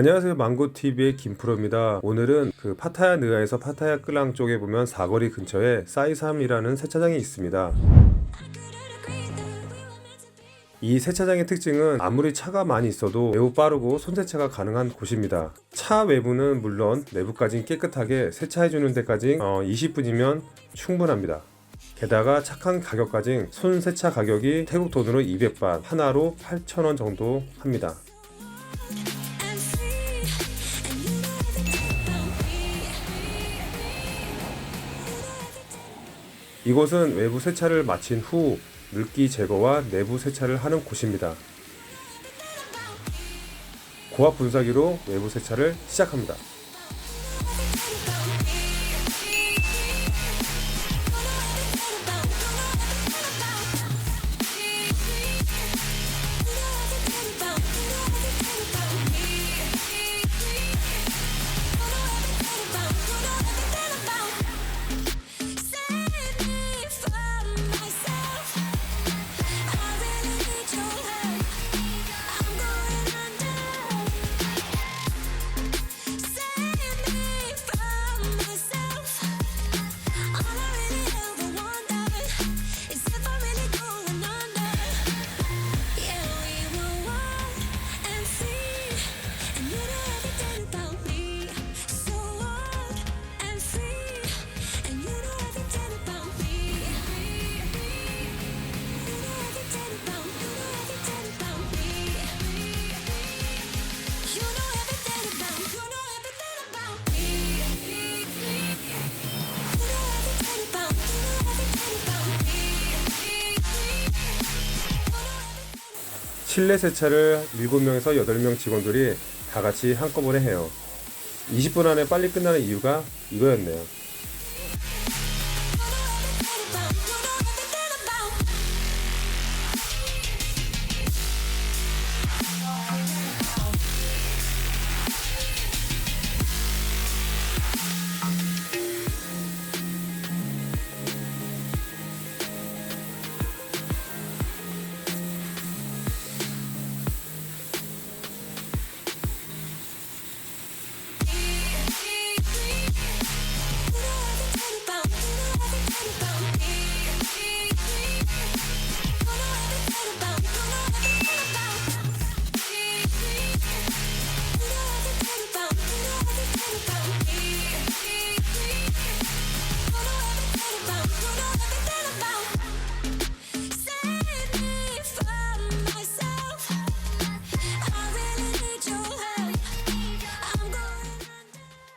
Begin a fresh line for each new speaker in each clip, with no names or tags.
안녕하세요. 망고TV의 김프로입니다. 오늘은 그 파타야 느아에서 파타야 끌랑 쪽에 보면 사거리 근처에 사이삼이라는 세차장이 있습니다. 이 세차장의 특징은 아무리 차가 많이 있어도 매우 빠르고 손세차가 가능한 곳입니다. 차 외부는 물론 내부까지 깨끗하게 세차해주는 데까지 20분이면 충분합니다. 게다가 착한 가격까지 손세차 가격이 태국 돈으로 200ባት 하나로 8,000원 정도 합니다 이곳은 외부 세차를 마친 후 물기 제거와 내부 세차를 하는 곳입니다. 고압 분사기로 외부 세차를 시작합니다. 실내 세차를 7명에서 8명 직원들이 다 같이 한꺼번에 해요. 20분 안에 빨리 끝나는 이유가 이거였네요.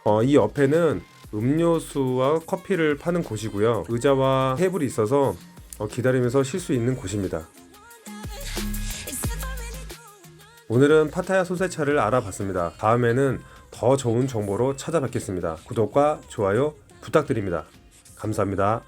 어, 이 옆에는 음료수와 커피를 파는 곳이고요. 의자와 테이블이 있어서 어, 기다리면서 쉴 수 있는 곳입니다. 오늘은 파타야 소세차를 알아봤습니다. 다음에는 더 좋은 정보로 찾아뵙겠습니다. 구독과 좋아요 부탁드립니다. 감사합니다.